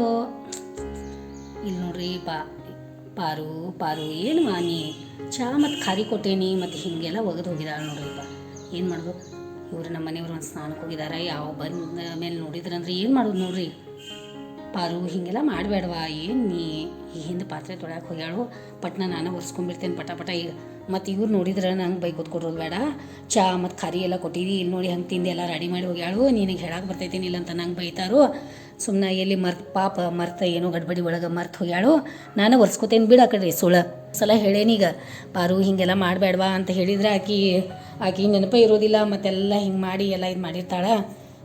ಇಲ್ಲಿ ನೋಡ್ರಿ ಪಾ. ಪಾರು ಪಾರು, ಏನು ಮಾನಿ ಚಾ ಮತ್ತು ಖಾರಿ ಕೊಟ್ಟೇನಿ, ಮತ್ತು ಹೀಗೆಲ್ಲ ಒಗೆದು ಹೋಗಿದಾಳೆ ನೋಡ್ರಿಪ್ಪ ಏನು ಮಾಡೋದು? ಇವರು ನಮ್ಮ ಮನೆಯವ್ರು ಒಂದು ಸ್ನಾನಕ್ಕೆ ಹೋಗಿದ್ದಾರೆ ಯಾವ ಬಂದ ಮೇಲೆ ನೋಡಿದ್ರಂದ್ರೆ ಏನು ಮಾಡೋದು ನೋಡ್ರಿ? ಪಾರು, ಹೀಗೆಲ್ಲ ಮಾಡಬೇಡವಾ ಏನು ನೀ? ಈ ಹಿಂದೆ ಪಾತ್ರೆ ತೊಳ್ಯಾಕೆ ಹೋಗ್ಯಾಳು, ಪಟ್ನ ನಾನು ಒರೆಸ್ಕೊಂಡ್ಬಿಡ್ತೇನೆ ಪಟ ಪಟ ಈಗ. ಮತ್ತು ಇವ್ರು ನೋಡಿದ್ರೆ ನಂಗೆ ಬೈಕ್ ಕೊಟ್ಕೊಡೋದು ಬೇಡ. ಚಾ ಮತ್ತು ಖಾರಿ ಎಲ್ಲ ಕೊಟ್ಟಿದ್ದಿ ಇಲ್ಲಿ ನೋಡಿ ಹಂಗೆ ತಿಂದು ಎಲ್ಲ ರೆಡಿ ಮಾಡಿ ಹೋಗ್ಯಾಳು, ನಿನಗೆ ಹೇಳಕ್ಕೆ ಬರ್ತೈತೇನಿಲ್ಲ ಅಂತ ನಂಗೆ ಬೈತಾರು? ಸುಮ್ಮನೆ ಎಲ್ಲಿ ಮರ್ತ್ ಪಾಪ ಮರ್ತ ಏನೋ ಗಡ್ಬಡಿ ಒಳಗೆ ಮರ್ತ್ ಹೋಗ್ಯಾಳು, ನಾನು ಒರೆಸ್ಕೊತೇನೆ ಬಿಡು ಆ ಕಡೆ ಸುಳ ಸಲ ಹೇಳೇನೀಗ ಪಾರು ಹಿಂಗೆಲ್ಲ ಮಾಡಬೇಡವಾ ಅಂತ ಹೇಳಿದ್ರೆ ಆಕಿ ಆಕಿ ನೆನಪೇ ಇರೋದಿಲ್ಲ, ಮತ್ತೆಲ್ಲ ಹಿಂಗೆ ಮಾಡಿ ಎಲ್ಲ ಇದು ಮಾಡಿರ್ತಾಳೆ.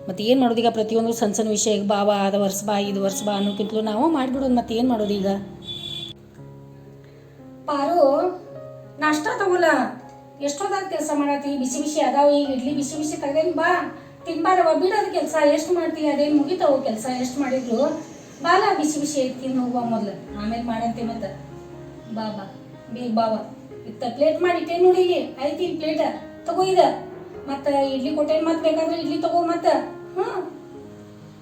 ಮತ್ತು ಏನು ಮಾಡೋದು ಈಗ ಪ್ರತಿಯೊಂದು ಸಣ್ಣ ಸಣ್ಣ ವಿಷಯಕ್ಕೆ ಬಾ ಬಾ ಅದು ವರ್ಷ ಬಾ, ಇದು ವರ್ಷ ಬಾ ಅನ್ನೋಕ್ಕಿಂತಲೂ ನಾವು ಮಾಡಿಬಿಡೋದು ಮತ್ತೆ ಏನು ಮಾಡೋದು ಈಗ? ಪಾರು, ನಾಷ್ಟ ತಗೋಲ್ಲ ಎಷ್ಟೊತ್ತಾಗ ಕೆಲಸ ಮಾಡತ್ತಿ ಬಿಸಿ ಬಿಸಿ ಅದಾವ ಈಗ, ಇಡ್ಲಿ ಬಿಸಿ ಬಿಸಿ ತೆಗ್ದೇನು ಬಾ. ತಿನ್ಬಾರವ ಬಿಡೋದು ಕೆಲಸ, ಎಷ್ಟು ಮಾಡ್ತೀಯ, ಅದೇನು ಮುಗಿತಾವು ಕೆಲಸ, ಎಷ್ಟು ಮಾಡಿದ್ರು ಬಾಲ, ಬಿಸಿ ಬಿಸಿ ಐತಿ ತಿನ್ನು ಹೋಗುವ ಮೊದ್ಲು. ಆಮೇಲೆ ಮಾಡಂತೆ ಮತ್ತೆ. ಬಾಬಾ ಬೇಗ ಬಾವ ಇತ್ತ ಪ್ಲೇಟ್ ಮಾಡಿ ಇಟ್ಟೆ ನೋಡಿ ಇಲ್ಲಿ ಐತಿ ಪ್ಲೇಟ್ ತಗೋ ಇದ. ಮತ್ತೆ ಇಡ್ಲಿ ಕೊಟ್ಟೇನು ಮತ್ತೆ ಬೇಕಾದ್ರೆ ಇಡ್ಲಿ ತಗೋ ಮತ್ತೆ. ಹ್ಞೂ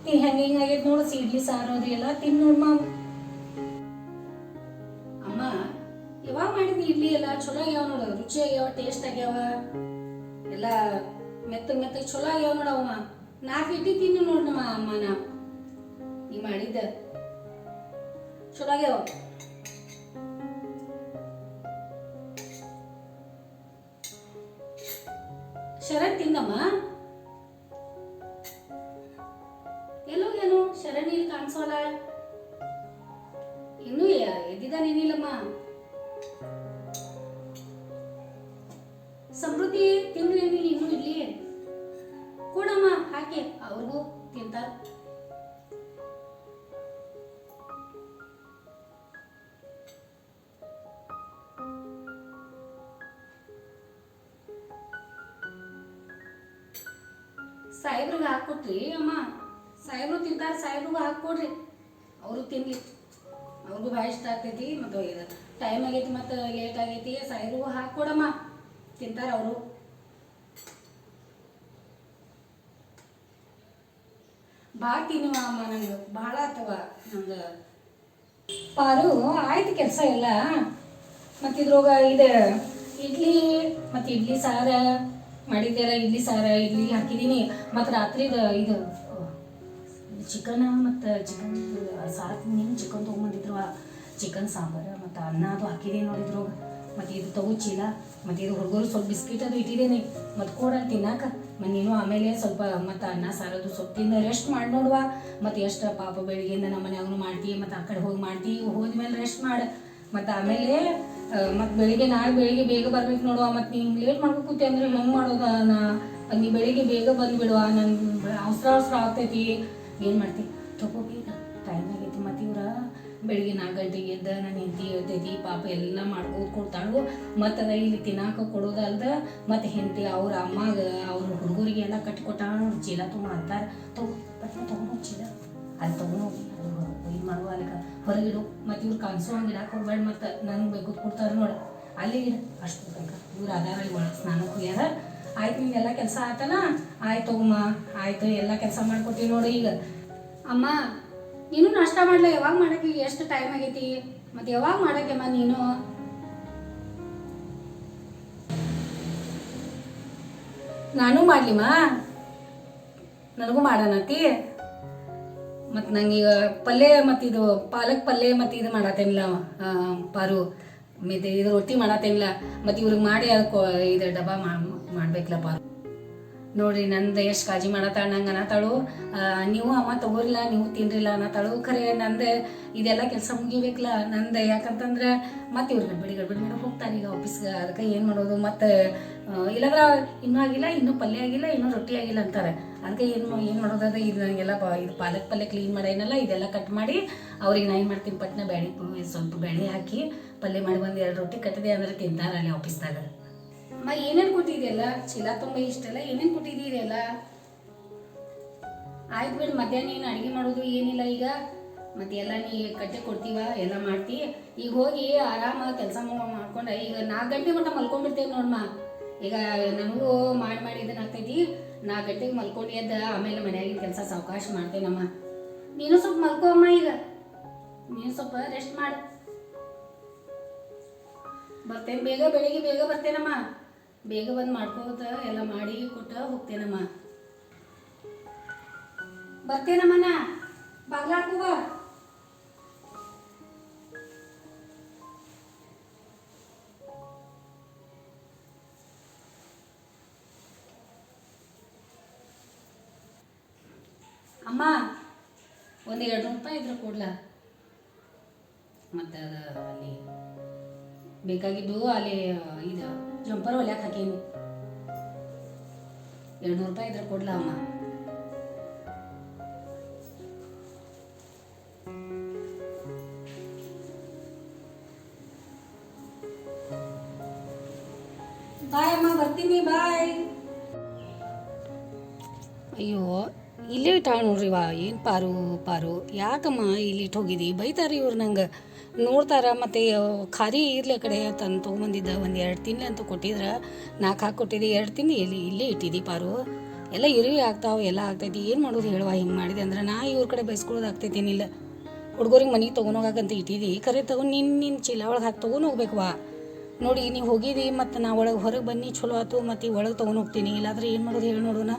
ನೀ ಹೆಂಗೆ ಹಿಂಗಾಗೈತೆ ನೋಡು, ಸಿ, ಇಡ್ಲಿ, ಸಾರು, ಅದು ಎಲ್ಲ ತಿನ್ ನೋಡ್ ಮಾವು. ಅಮ್ಮ, ಯಾವಾಗ ಮಾಡಿದ ಇಡ್ಲಿ ಎಲ್ಲ? ಚಲೋ ಆಗ್ಯಾವ ನೋಡು, ರುಚಿ ಆಗ್ಯಾವ ಟೇಸ್ಟ್ ಆಗ್ಯಾವ. ಎಲ್ಲ ಮೆತ್ತಗ್ ಮೆತ್ತಗೆ ಚಲೋ ಆಗ್ಯಾವ ನೋಡವ ನಾಲ್ಕು ಇಟ್ಟಿ ತಿನ್ನು ನೋಡ್ ನಮ್ಮ ಅಮ್ಮನ. ಈ ಮಾಡಿದ್ದ? ಚಲೋ ಆಗ್ಯಾವ? ಶರಣ್ ತಿಂದಮ್ಮ? ಎಲ್ಲೋಗೇನು ಶರಣ್ ಇಲ್ಲಿ ಕಾಣಿಸೋಲ್ಲ? ಇನ್ನೂ ಎದ್ದಿದ್ದಾನೇನಿಲ್ಲಮ್ಮ? ತಿಂತಾರ ಅವರು. ಭಾಳ ತಿನ್ನುವ ಅಮ್ಮ ನಂಗೆ. ಭಾಳ ಆತವ ನಂಗೆ. ಪಾರು, ಆಯ್ತು ಕೆಲಸ ಎಲ್ಲ. ಮತ್ತು ಇದ್ರೊಳಗ ಇದು. ಇಡ್ಲಿ, ಮತ್ತು ಇಡ್ಲಿ ಸಾರ. ಮಾಡಿದ್ದೀರ ಇಡ್ಲಿ ಸಾರ? ಇಡ್ಲಿ ಹಾಕಿದ್ದೀನಿ. ಮತ್ತು ರಾತ್ರಿದ ಇದು, ಚಿಕನ್ ಮತ್ತು ಚಿಕನ್, ಸಾರ ನಿನ್ನ ಚಿಕನ್ ತೊಗೊಂಬಂದಿದ್ರು. ಚಿಕನ್ ಸಾಂಬಾರು ಮತ್ತು ಅನ್ನ ಅದು ಹಾಕಿದ್ದೀನಿ ನೋಡಿದ್ರು ಮತ್ತು ಇದು ತಗೋ ಚೀಲ ಮತ್ತು ಇದು ಹುಡುಗರು ಸ್ವಲ್ಪ ಬಿಸ್ಕಿಟ್ ಅದು ಇಟ್ಟಿದ್ದೇನೆ. ಮತ್ತು ಕೊಡಲ್ಲ ತಿನ್ನಾಕ. ಮತ್ತು ನೀನು ಆಮೇಲೆ ಸ್ವಲ್ಪ ಮತ್ತು ಅನ್ನ ಸಾರದು ಸ್ವಲ್ಪ ತಿಂದು ರೆಸ್ಟ್ ಮಾಡಿ ನೋಡುವ. ಮತ್ತು ಎಷ್ಟು ಪಾಪ ಬೆಳಿಗ್ಗೆಯಿಂದ ನಮ್ಮ ಮನೆಯವನು ಮಾಡ್ತೀವಿ ಮತ್ತು ಆ ಕಡೆ ಹೋಗಿ ಮಾಡ್ತೀವಿ ಹೋದ್ಮೇಲೆ ರೆಸ್ಟ್ ಮಾಡು. ಮತ್ತು ಆಮೇಲೆ ಮತ್ತು ಬೆಳಿಗ್ಗೆ ನಾಳೆ ಬೆಳಿಗ್ಗೆ ಬೇಗ ಬರ್ಬೇಕು ನೋಡುವ. ಮತ್ತು ನೀವು ಲೇಟ್ ಮಾಡ್ಕೋತಿ ಅಂದ್ರೆ ಹೆಂಗೆ ಮಾಡೋದ ನಾ ನೀ ಬೆಳಿಗ್ಗೆ ಬೇಗ ಬಂದುಬಿಡುವ. ನನ್ನ ಅವಸರ ಅವಸರ ಆಗ್ತೈತಿ. ಏನು ಮಾಡ್ತಿ? ತಗೋ ಬೆಳಿಗ್ಗೆ ನಾಲ್ಕು ಗಂಟೆಗೆ ಎದ್ದ ನನ್ನ ಹೆಂಡತಿ ಹೇಳ್ತೈತಿ ಪಾಪ ಎಲ್ಲ ಮಾಡ್ಕೊಂಡು ಕೊಡ್ತಾಳು. ಮತ್ತು ಅದ ಇಲ್ಲಿ ತಿನ್ನಾಕ ಕೊಡೋದಲ್ದ, ಮತ್ತು ಹೆಂಡತಿ ಅವ್ರ ಅಮ್ಮಾಗ ಅವ್ರ ಹುಡುಗರಿಗೆ ಎಲ್ಲ ಕಟ್ಟಿಕೊಟ್ಟಾಳ ನೋಡಿ ಚೀಲ ತೊಗೊಂಡು ಅಂತಾರೆ. ತಗೋ, ಪಟ್ನ ತೊಗೊಂಡು ಚೀಲ. ಅಲ್ಲಿ ತೊಗೊಂಡೋಗಿ ಅದು ಇದು ಮಾಡುವ ಅಲ್ಲಿಗೆ ಹೊರಗಿಡು ಮತ್ತು ಇವ್ರು ಕಾಣಿಸೋ ಹಂಗೆ ಇಡಕ್ಕೆ ಹೋಗ್ಬೇಡ. ಮತ್ತು ನನಗೆ ಬೇಕು ಕೊಡ್ತಾರೆ ನೋಡಿ. ಅಲ್ಲಿ ಇಡು. ಅಷ್ಟು ಬೇಕಾ. ಇವ್ರು ಅದಾರ ಅಲ್ಲಿ ಒಳಗೆ ಸ್ನಾನಕ್ಕೆ ಹೋಗ್ಯಾರ. ಆಯ್ತು ನಿಮ್ಗೆಲ್ಲ ಕೆಲಸ ಆತನ? ಆಯ್ತು ತೊಗೊಮ್ಮ ಆಯ್ತು, ಎಲ್ಲ ಕೆಲಸ ಮಾಡ್ಕೊತೀವಿ ನೋಡಿ ಈಗ. ಅಮ್ಮ ನೀನು ನಾಷ್ಟ ಮಾಡ್ಲ? ಯಾವಾಗ ಮಾಡಕ್ಕೆ? ಎಷ್ಟು ಟೈಮ್ ಆಗೈತಿ? ಮತ್ತೆ ಯಾವಾಗ ಮಾಡಕ್ಕೆಮ್ಮ ನೀನು? ನಾನು ಮಾಡ್ಲಿಮ್ಮ. ನನಗೂ ಮಾಡೋಣತಿ ಮತ್ತು ನಂಗೆ ಈಗ ಪಲ್ಯ ಮತ್ತು ಇದು ಪಾಲಕ್ ಪಲ್ಯ ಮತ್ತು ಇದು ಮಾಡತ್ತೇನಿಲ್ಲ ಪಾರು. ಮತ್ತು ಇದು ರೊಟ್ಟಿ ಮಾಡತ್ತೇನಿಲ್ಲ ಮತ್ತು ಇವ್ರಿಗೆ ಮಾಡಿ ಅದಕ್ಕೆ ಇದು ಡಬ್ಬ ಮಾಡ್ಬೇಕಲ್ಲ ಪಾರು. ನೋಡ್ರಿ, ನಂದು ಎಷ್ಟು ಕಾಳಜಿ ಮಾಡತ್ತಾಳ, ನಂಗೆ ಅನ್ನತಾಳು ನೀವು ಅಮ್ಮ ತಗೋರಿಲ್ಲ, ನೀವು ತಿನ್ರಿಲ್ಲ ಅನ್ನತಾಳು ಖರೆ, ನಂದು ಇದೆಲ್ಲ ಕೆಲಸ ಮುಗಿಬೇಕಲ್ಲ ನಂದು ಯಾಕಂತಂದ್ರೆ ಮತ್ತೆ ಇವ್ರು ಗಡ್ಬಡಿ ಗಡ್ಬಡಿ ಮಾಡಿ ಹೋಗ್ತಾರೆ ಈಗ ಆಫೀಸ್ಗೆ ಅದಕ್ಕೆ ಏನು ಮಾಡೋದು? ಮತ್ತು ಇಲ್ಲಾಂದ್ರೆ ಇನ್ನೂ ಆಗಿಲ್ಲ, ಇನ್ನೂ ಪಲ್ಯ ಆಗಿಲ್ಲ, ಇನ್ನೂ ರೊಟ್ಟಿ ಆಗಿಲ್ಲ ಅಂತಾರೆ. ಅದಕ್ಕೆ ಏನು ಏನು ಮಾಡೋದದ ಇದು ನನಗೆಲ್ಲ ಇದು ಪಾಲಕ್ ಪಲ್ಯ ಕ್ಲೀನ್ ಮಾಡೇನಲ್ಲ, ಇದೆಲ್ಲ ಕಟ್ ಮಾಡಿ ಅವ್ರಿಗೆ ನಾ ಏನು ಮಾಡ್ತೀನಿ? ಪಟ್ನ ಬ್ಯಾಳಿ, ಸ್ವಲ್ಪ ಬೇಳೆ ಹಾಕಿ ಪಲ್ಯ ಮಾಡಿ ಬಂದು ಎರಡು ರೊಟ್ಟಿ ಕಟ್ಟಿದೆ ಅಂದ್ರೆ ತಿಂತಾರೆ ಅಲ್ಲಿ ಆಫೀಸ್ದಾಗ ಅಮ್ಮ, ಏನೇನು ಕೊಟ್ಟಿದೆಯಲ್ಲ ಚೀಲ ತುಂಬ ಇಷ್ಟಲ್ಲ, ಏನೇನು ಕೊಟ್ಟಿದ್ದೀರಲ್ಲ ಆಯ್ತು ಬಿಡು, ಮಧ್ಯಾಹ್ನ ಏನು ಅಡುಗೆ ಮಾಡೋದು ಏನಿಲ್ಲ ಈಗ. ಮತ್ತೆ ಎಲ್ಲ ನೀ ಕಟ್ಟೆ ಕೊಡ್ತೀವ, ಎಲ್ಲ ಮಾಡ್ತಿ. ಈಗ ಹೋಗಿ ಆರಾಮ ಕೆಲಸ ಮಾಡ್ಕೊಂಡೆ, ಈಗ ನಾಲ್ಕು ಗಂಟೆ ಮಟ್ಟ ಮಲ್ಕೊಂಡ್ಬಿಡ್ತೇವೆ ನೋಡಮ್ಮ ಈಗ ನನಗೂ ಮಾಡಿ ಮಾಡಿ ಇದನ್ನ ಆಗ್ತೈತಿ. ನಾಲ್ಕು ಗಂಟೆಗೆ ಮಲ್ಕೊಂಡು ಎದ್ದ, ಆಮೇಲೆ ಮನೆಯಾಗಿನ ಕೆಲಸ ಸಾವಕಾಶ ಮಾಡ್ತೇನಮ್ಮ. ನೀನು ಸ್ವಲ್ಪ ಮಲ್ಕೋ ಅಮ್ಮ ಈಗ. ನೀನು ಸ್ವಲ್ಪ ರೆಸ್ಟ್ ಮಾಡು. ಬರ್ತೇನೆ, ಬೇಗ ಬೆಳಿಗ್ಗೆ ಬೇಗ ಬರ್ತೇನಮ್ಮ. ಬೇಗ ಬಂದು ಮಾಡ್ಕೋತ ಎಲ್ಲ ಮಾಡಿ ಕೊಟ್ಟ ಹೋಗ್ತೇನಮ್ಮ. ಬರ್ತೇನಮ್ಮನ ಬಾಗ್ಲ ಹಾಕುವ. ಅಮ್ಮ, ಒಂದು ಎರಡು ರೂಪಾಯಿ ಇದ್ರೆ ಕೊಡ್ಲ? ಮತ್ತೆ ಅಲ್ಲಿ ಬೇಕಾಗಿದ್ದು ಅಲ್ಲಿ, ಇದು. ಜಂಪರ್ ಹೊಲ್ಯಾಕ ಹಾಕೀನಿ ಎರಡು ನೂರು ರೂಪಾಯಿ ಇದ್ರೆ ಕೊಡ್ಲಾ ಇಟ್ಟಾಳ ನೋಡ್ರಿ ವಾ ಏನು ಪಾರು ಪಾರು. ಯಾಕಮ್ಮ ಇಲ್ಲಿ ಇಟ್ಟು ಹೋಗಿದಿ? ಬೈತಾರೆ ಇವ್ರು ನಂಗೆ. ನೋಡ್ತಾರ ಮತ್ತು ಖಾರಿ ಇರ್ಲಿ ಕಡೆ ತಂದು ತೊಗೊಂಬಂದಿದ್ದ ಒಂದು ಎರಡು ತಿನ್ಲಿ ಅಂತ ಕೊಟ್ಟಿದ್ರೆ. ನಾಲ್ಕು ಹಾಕಿ ಕೊಟ್ಟಿದ್ದೆ ಎರಡು ತಿಂದು ಇಲ್ಲಿ ಇಲ್ಲೇ ಇಟ್ಟಿದ್ದಿ ಪಾರು. ಎಲ್ಲ ಇರುವಿ ಆಗ್ತಾವೆ, ಎಲ್ಲ ಆಗ್ತೈತಿ. ಏನು ಮಾಡೋದು ಹೇಳುವ, ಹಿಂಗೆ ಮಾಡಿದೆ ಅಂದ್ರೆ ನಾ ಇವ್ರ ಕಡೆ ಬೈಸ್ಕೊಳ್ಳೋದು ಆಗ್ತೈತಿ ಏನಿಲ್ಲ ಹುಡುಗರಿಗೆ ಮನೆಗೆ ತೊಗೊಂಡೋಗಂತ ಇಟ್ಟಿದ್ದಿ ಕರೆ ತಗೊಂಡು ನಿನ್ನ ನಿನ್ನ ಚೀಲ ಒಳಗೆ ಹಾಕಿ ತೊಗೊಂಡು ಹೋಗ್ಬೇಕು ವಾ ನೋಡಿ, ನೀವು ಹೋಗಿದ್ದಿ ಮತ್ತು ನಾ ಒಳಗೆ ಹೊರಗೆ ಬನ್ನಿ, ಚಲೋ ಆಯ್ತು ಮತ್ತು ಒಳಗೆ ತೊಗೊಂಡು ಹೋಗ್ತೀನಿ. ಇಲ್ಲಾಂದ್ರೆ ಏನು ಮಾಡೋದು ಹೇಳಿ ನೋಡೋಣ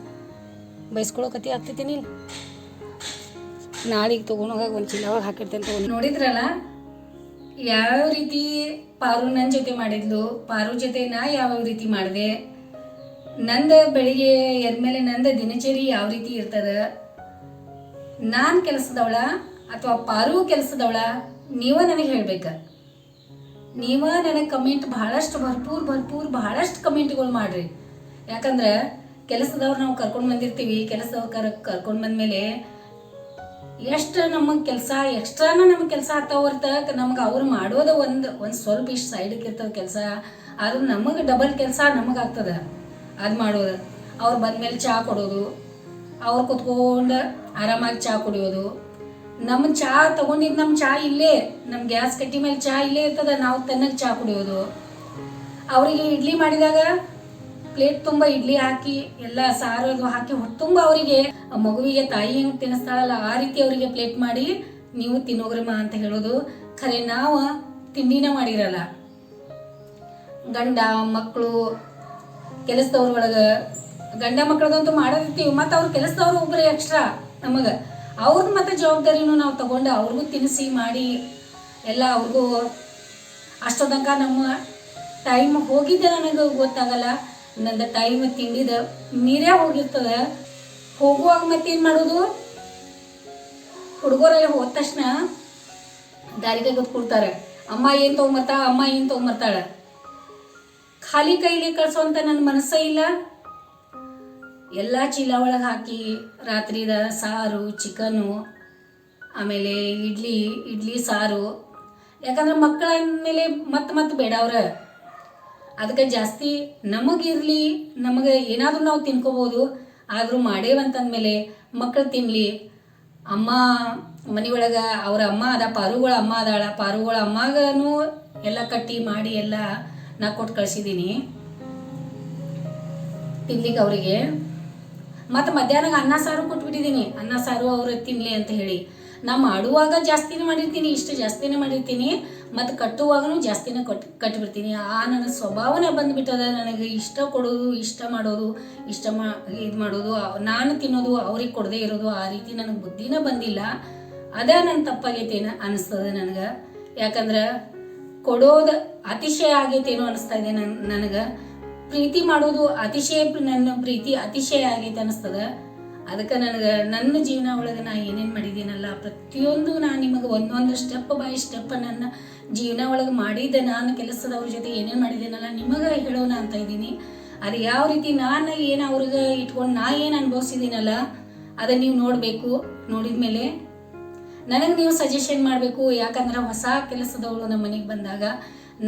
ಬೈಸ್ಕೊಳ್ಳೋ ಕತಿ ಆಗ್ತೈತಿ ನಾಳೆಗೆ ತೊಗೊಂಡೋಗಾಗ ಒಂದು ಚೀಲ ಒಳಗೆ ಹಾಕಿರ್ತೇನೆ ತೊಗೊಂಡು. ನೋಡಿದ್ರಲ್ಲ? ಯಾವ ರೀತಿ ಪಾರು ನನ್ನ ಜೊತೆ ಮಾಡಿದ್ಲು? ಪಾರು ಜೊತೆ ನಾ ಯಾವ ರೀತಿ ಮಾಡಿದೆ? ನಂದ ಬೆಳಿಗ್ಗೆ ಎದ್ಮೇಲೆ ನಂದ ದಿನಚರಿ ಯಾವ ರೀತಿ ಇರ್ತದ? ನಾನು ಕೆಲಸದವಳ ಅಥವಾ ಪಾರು ಕೆಲಸದವಳ, ನೀವ ನನಗೆ ಹೇಳ್ಬೇಕ. ನೀವ ನನಗೆ ಕಮೆಂಟ್ ಬಹಳಷ್ಟು ಭರ್ಪೂರ್ ಭರ್ಪೂರ್ ಬಹಳಷ್ಟು ಕಮೆಂಟ್ಗಳು ಮಾಡ್ರಿ. ಯಾಕಂದ್ರೆ ಕೆಲಸದವ್ರು ನಾವು ಕರ್ಕೊಂಡು ಬಂದಿರ್ತೀವಿ, ಕೆಲಸದವ್ರು ಕರ್, ಕರ್ಕೊಂಡು ಬಂದ್ಮೇಲೆ ಎಷ್ಟು ನಮಗೆ ಕೆಲಸ ಎಕ್ಸ್ಟ್ರಾನ ನಮಗೆ ಕೆಲಸ ಆಗ್ತಾವ ಹೊರ್ತ ನಮ್ಗೆ ಅವ್ರು ಮಾಡೋದ ಒಂದು ಒಂದು ಸ್ವಲ್ಪ ಇಷ್ಟು ಸೈಡಿಗೆ ಇರ್ತದ ಕೆಲಸ. ಆದ್ರೆ ನಮಗೆ ಡಬಲ್ ಕೆಲಸ ನಮಗೆ ಆಗ್ತದ ಅದು ಮಾಡೋದು. ಅವ್ರು ಬಂದ್ಮೇಲೆ ಚಹಾ ಕೊಡೋದು. ಅವ್ರು ಕುತ್ಕೊಂಡು ಆರಾಮಾಗಿ ಚಹಾ ಕುಡಿಯೋದು. ನಮ್ಮ ಚಹಾ ತಗೊಂಡಿದ್ದು ನಮ್ಮ ಚಹಾ ಇಲ್ಲೇ ನಮ್ಮ ಗ್ಯಾಸ್ ಕಟ್ಟಿ ಮೇಲೆ ಚಹಾ ಇಲ್ಲೇ ಇರ್ತದ, ನಾವು ತನ್ನಗೆ ಚಹಾ ಕುಡಿಯೋದು. ಅವರಿಗೆ ಇಡ್ಲಿ ಮಾಡಿದಾಗ ಪ್ಲೇಟ್ ತುಂಬ ಇಡ್ಲಿ ಹಾಕಿ, ಎಲ್ಲ ಸಾರು ಅದು ಹಾಕಿ ತುಂಬಾ ಅವರಿಗೆ ಮಗುವಿಗೆ ತಾಯಿ ಹೆಂಗೆ ತಿನ್ನಿಸ್ತಾಳಲ್ಲ, ಆ ರೀತಿ ಅವರಿಗೆ ಪ್ಲೇಟ್ ಮಾಡಿ ನೀವು ತಿನ್ನೋಗ್ರಮ್ಮ ಅಂತ ಹೇಳೋದು. ಖರೆ, ನಾವು ತಿಂಡಿನ ಮಾಡಿರಲ್ಲ. ಗಂಡ ಮಕ್ಕಳು ಕೆಲಸದವ್ರ ಒಳಗೆ, ಗಂಡ ಮಕ್ಕಳದಂತೂ ಮಾಡೋದಿರ್ತೀವಿ, ಮತ್ತು ಅವ್ರ ಕೆಲಸದವ್ರು ಒಬ್ಬರೇ ಎಕ್ಸ್ಟ್ರಾ ನಮಗೆ. ಅವ್ರದ್ದು ಮತ್ತೆ ಜವಾಬ್ದಾರಿನೂ ನಾವು ತಗೊಂಡು ಅವ್ರಿಗೂ ತಿನ್ನಿಸಿ ಮಾಡಿ, ಎಲ್ಲ ಅವ್ರಿಗೂ ಅಷ್ಟೋ ತನಕ ನಮ್ಮ ಟೈಮ್ ಹೋಗಿದ್ದೆ ನನಗೆ ಗೊತ್ತಾಗಲ್ಲ. ನಂದು ಟೈಮ್ ತಿಂಡಿದ ನೀರೇ ಹೋಗಿರ್ತದ. ಹೋಗುವಾಗ ಮತ್ತೇನು ಮಾಡೋದು? ಹುಡುಗರೆಲ್ಲ ಹೋದ ತಕ್ಷಣ ದಾರಿಗೆ ಕೂಡ್ತಾರೆ ಅಮ್ಮ ಏನು ತೊಗೊಂಬರ್ತಾಳ ಅಮ್ಮ ಏನು ತೊಗೊಂಬರ್ತಾಳೆ? ಖಾಲಿ ಕೈಲಿ ಕಳ್ಸೋಂತ ನನ್ನ ಮನಸ್ಸೇ ಇಲ್ಲ. ಎಲ್ಲ ಚೀಲ ಒಳಗೆ ಹಾಕಿ ರಾತ್ರಿದ ಸಾರು, ಚಿಕನು, ಆಮೇಲೆ ಇಡ್ಲಿ ಇಡ್ಲಿ ಸಾರು. ಯಾಕಂದ್ರೆ ಮಕ್ಕಳ ಮೇಲೆ ಮತ್ತೆ ಮತ್ತೆ ಬೇಡ ಅವ್ರ. ಅದಕ್ಕೆ ಜಾಸ್ತಿ ನಮಗಿರಲಿ, ನಮಗೆ ಏನಾದರೂ ನಾವು ತಿನ್ಕೋಬೋದು, ಆದರೂ ಮಾಡೇವಂತಂದ್ಮೇಲೆ ಮಕ್ಕಳು ತಿನ್ನಲಿ ಅಮ್ಮ ಮನೆಯೊಳಗೆ ಅವ್ರ ಅಮ್ಮ ಅದ ಪಾರುಗಳ ಅಮ್ಮ ಅದಾಳ ಪಾರುಗಳ ಅಮ್ಮಗನು ಎಲ್ಲ ಕಟ್ಟಿ ಮಾಡಿ ಎಲ್ಲ ನಾ ಕೊಟ್ಟು ಕಳ್ಸಿದ್ದೀನಿ ತಿನ್ಲಿಕ್ಕೆ ಅವರಿಗೆ. ಮತ್ತು ಮಧ್ಯಾಹ್ನ ಅನ್ನ ಸಾರು ಕೊಟ್ಬಿಟ್ಟಿದ್ದೀನಿ ಅನ್ನ ಸಾರು ಅವರು ತಿನ್ನಲಿ ಅಂತ ಹೇಳಿ. ನಾ ಮಾಡುವಾಗ ಜಾಸ್ತಿನೇ ಮಾಡಿರ್ತೀನಿ, ಇಷ್ಟು ಜಾಸ್ತಿನೇ ಮಾಡಿರ್ತೀನಿ. ಮತ್ತು ಕಟ್ಟುವಾಗನೂ ಜಾಸ್ತಿನೇ ಕಟ್ ಕಟ್ಟಿಬಿಡ್ತೀನಿ ಆ ನನ್ನ ಸ್ವಭಾವನೆ ಬಂದ್ಬಿಟ್ಟದ. ನನಗೆ ಇಷ್ಟ ಕೊಡೋದು, ಇಷ್ಟ ಮಾಡೋದು, ಇಷ್ಟ ಮಾ, ಇದು ಮಾಡೋದು ನಾನು ತಿನ್ನೋದು, ಅವ್ರಿಗೆ ಕೊಡದೇ ಇರೋದು ಆ ರೀತಿ ನನಗೆ ಬುದ್ಧಿನೇ ಬಂದಿಲ್ಲ. ಅದೇ ನನ್ನ ತಪ್ಪಾಗೈತೇನ ಅನಿಸ್ತದೆ ನನಗೆ. ಯಾಕಂದ್ರೆ ಕೊಡೋದು ಅತಿಶಯ ಆಗೈತೇನೋ ಅನಿಸ್ತಾ ಇದೆ ನನ್, ನನಗೆ. ಪ್ರೀತಿ ಮಾಡೋದು ಅತಿಶಯ, ನನ್ನ ಪ್ರೀತಿ ಅತಿಶಯ ಆಗೈತೆ ಅನಿಸ್ತದ. ಅದಕ್ಕೆ ನನಗೆ ನನ್ನ ಜೀವನ ಒಳಗೆ ನಾ ಏನೇನು ಮಾಡಿದ್ದೀನಲ್ಲ, ಪ್ರತಿಯೊಂದು ನಾನು ನಿಮಗೆ ಒಂದೊಂದು ಸ್ಟೆಪ್ ಬೈ ಸ್ಟೆಪ್ ನನ್ನ ಜೀವನ ಒಳಗೆ ಮಾಡಿದ್ದೆ ನಾನು ಕೆಲಸದವ್ರ ಜೊತೆ ಏನೇನು ಮಾಡಿದ್ದೀನಲ್ಲ ನಿಮಗೆ ಹೇಳೋಣ ಅಂತ ಇದ್ದೀನಿ. ಅದು ಯಾವ ರೀತಿ ನಾನು ಏನು ಅವ್ರಿಗೆ ಇಟ್ಕೊಂಡು ನಾ ಏನು ಅನುಭವಿಸಿದ್ದೀನಲ್ಲ ಅದನ್ನು ನೀವು ನೋಡಬೇಕು ನೋಡಿದ ಮೇಲೆ ನನಗೆ ನೀವು ಸಜೆಷನ್ ಮಾಡಬೇಕು, ಯಾಕಂದ್ರೆ ಹೊಸ ಕೆಲಸದವಳು ನಮ್ಮ ಮನೆಗೆ ಬಂದಾಗ,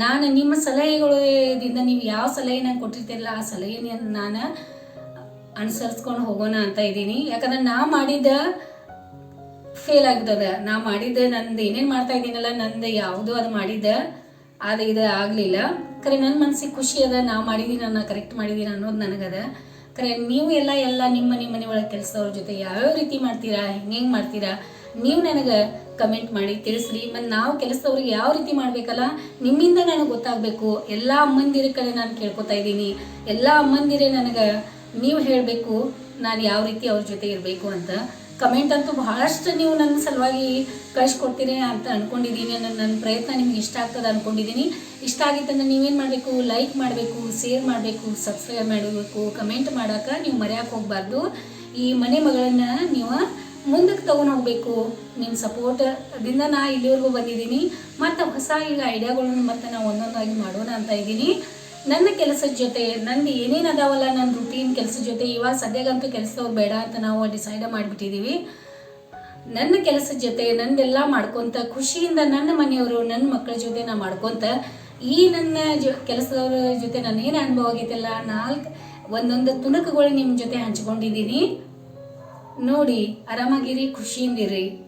ನಾನು ನಿಮ್ಮ ಸಲಹೆಗಳಿಂದ ನೀವು ಯಾವ ಸಲಹೆ ನಾನು ಕೊಟ್ಟಿರ್ತೀರಲ್ಲ, ಆ ಸಲಹೆನ ನಾನು ಅನುಸರಿಸ್ಕೊಂಡು ಹೋಗೋಣ ಅಂತ ಇದ್ದೀನಿ. ಯಾಕಂದ್ರೆ ನಾ ಮಾಡಿದ ಫೇಲ್ ಆಗ್ತದ. ನಾ ಮಾಡಿದ್ದ, ನಂದು ಏನೇನು ಮಾಡ್ತಾ ಇದ್ದೀನಲ್ಲ, ನಂದು ಯಾವುದು ಅದು ಮಾಡಿದ್ದ, ಅದು ಇದು ಆಗಲಿಲ್ಲ. ಕರೆ ನನ್ನ ಮನಸ್ಸಿಗೆ ಖುಷಿ ಅದ, ನಾ ಮಾಡಿದ್ದೀನಿ ನಾನು ಕರೆಕ್ಟ್ ಮಾಡಿದ್ದೀನಿ ಅನ್ನೋದು ನನಗದ. ಕರೆ, ನೀವು ಎಲ್ಲ ಎಲ್ಲ ನಿಮ್ಮ ನಿಮ್ಮ ಮನೆ ಒಳಗೆ ಕೆಲಸದವ್ರ ಜೊತೆ ಯಾವ್ಯಾವ ರೀತಿ ಮಾಡ್ತೀರಾ ಹೆಂಗೆ ಹೆಂಗೆ ಮಾಡ್ತೀರಾ, ನೀವು ನನಗೆ ಕಮೆಂಟ್ ಮಾಡಿ ತಿಳಿಸ್ರಿ. ಮತ್ತು ನಾವು ಕೆಲಸದವ್ರಿಗೆ ಯಾವ ರೀತಿ ಮಾಡಬೇಕಲ್ಲ, ನಿಮ್ಮಿಂದ ನನಗೆ ಗೊತ್ತಾಗಬೇಕು. ಎಲ್ಲ ಅಮ್ಮಂದಿರ ಕಡೆ ನಾನು ಕೇಳ್ಕೊತಾ ಇದ್ದೀನಿ. ಎಲ್ಲ ಅಮ್ಮಂದಿರೇ ನನಗೆ ನೀವು ಹೇಳಬೇಕು, ನಾನು ಯಾವ ರೀತಿ ಅವ್ರ ಜೊತೆ ಇರಬೇಕು ಅಂತ. ಕಮೆಂಟ್ ಅಂತೂ ಬಹಳಷ್ಟು ನೀವು ನನ್ನ ಸಲುವಾಗಿ ಕಳಿಸ್ಕೊಡ್ತೀರಿ ಅಂತ ಅಂದ್ಕೊಂಡಿದ್ದೀನಿ ನನ್ನ ನನ್ನ ಪ್ರಯತ್ನ ನಿಮ್ಗೆ ಇಷ್ಟ ಆಗ್ತದೆ ಅಂದ್ಕೊಂಡಿದ್ದೀನಿ ಇಷ್ಟ ಆಗಿತ್ತಂದ್ರೆ ನೀವೇನು ಮಾಡಬೇಕು? ಲೈಕ್ ಮಾಡಬೇಕು ಶೇರ್ ಮಾಡಬೇಕು ಸಬ್ಸ್ಕ್ರೈಬ್ ಮಾಡಬೇಕು ಕಮೆಂಟ್ ಮಾಡೋಕೆ ನೀವು ಮರೆಯೋಕೆ ಹೋಗಬಾರ್ದು. ಈ ಮನೆ ಮಗಳನ್ನು ನೀವು ಮುಂದಕ್ಕೆ ತೊಗೊಂಡು ಹೋಗಬೇಕು. ನಿಮ್ಮ ಸಪೋರ್ಟದಿಂದ ನಾ ಇಲ್ಲಿವರೆಗೂ ಬಂದಿದ್ದೀನಿ. ಮತ್ತು ಹೊಸ ಈಗ ಐಡಿಯಾಗಳನ್ನು ಮತ್ತು ನಾವು ಒಂದೊಂದಾಗಿ ಮಾಡೋಣ ಅಂತ ಇದ್ದೀನಿ. ನನ್ನ ಕೆಲಸದ ಜೊತೆ, ನಂದು ಏನೇನು ಅದಾವಲ್ಲ ನನ್ನ ರುಟೀನ್ ಕೆಲಸದ ಜೊತೆ, ಇವಾಗ ಸದ್ಯಗಂತೂ ಕೆಲಸದವ್ರು ಬೇಡ ಅಂತ ನಾವು ಡಿಸೈಡ್ ಮಾಡಿಬಿಟ್ಟಿದ್ದೀವಿ ನನ್ನ ಕೆಲಸದ ಜೊತೆ, ನಂದೆಲ್ಲ ಮಾಡ್ಕೊತ, ಖುಷಿಯಿಂದ ನನ್ನ ಮನೆಯವರು, ನನ್ನ ಮಕ್ಕಳ ಜೊತೆ ನಾ ಮಾಡ್ಕೊತ, ಈ ನನ್ನ ಜೊ, ಕೆಲಸದವ್ರ ಜೊತೆ ನಾನು ಏನು ಅನುಭವ ಆಗೈತಲ್ಲ, ನಾಲ್ಕು, ಒಂದೊಂದು ತುಣುಕುಗಳು ನಿಮ್ಮ ಜೊತೆ ಹಂಚ್ಕೊಂಡಿದ್ದೀನಿ. ನೋಡಿ, ಆರಾಮಾಗಿರಿ, ಖುಷಿಯಿಂದಿರಿ.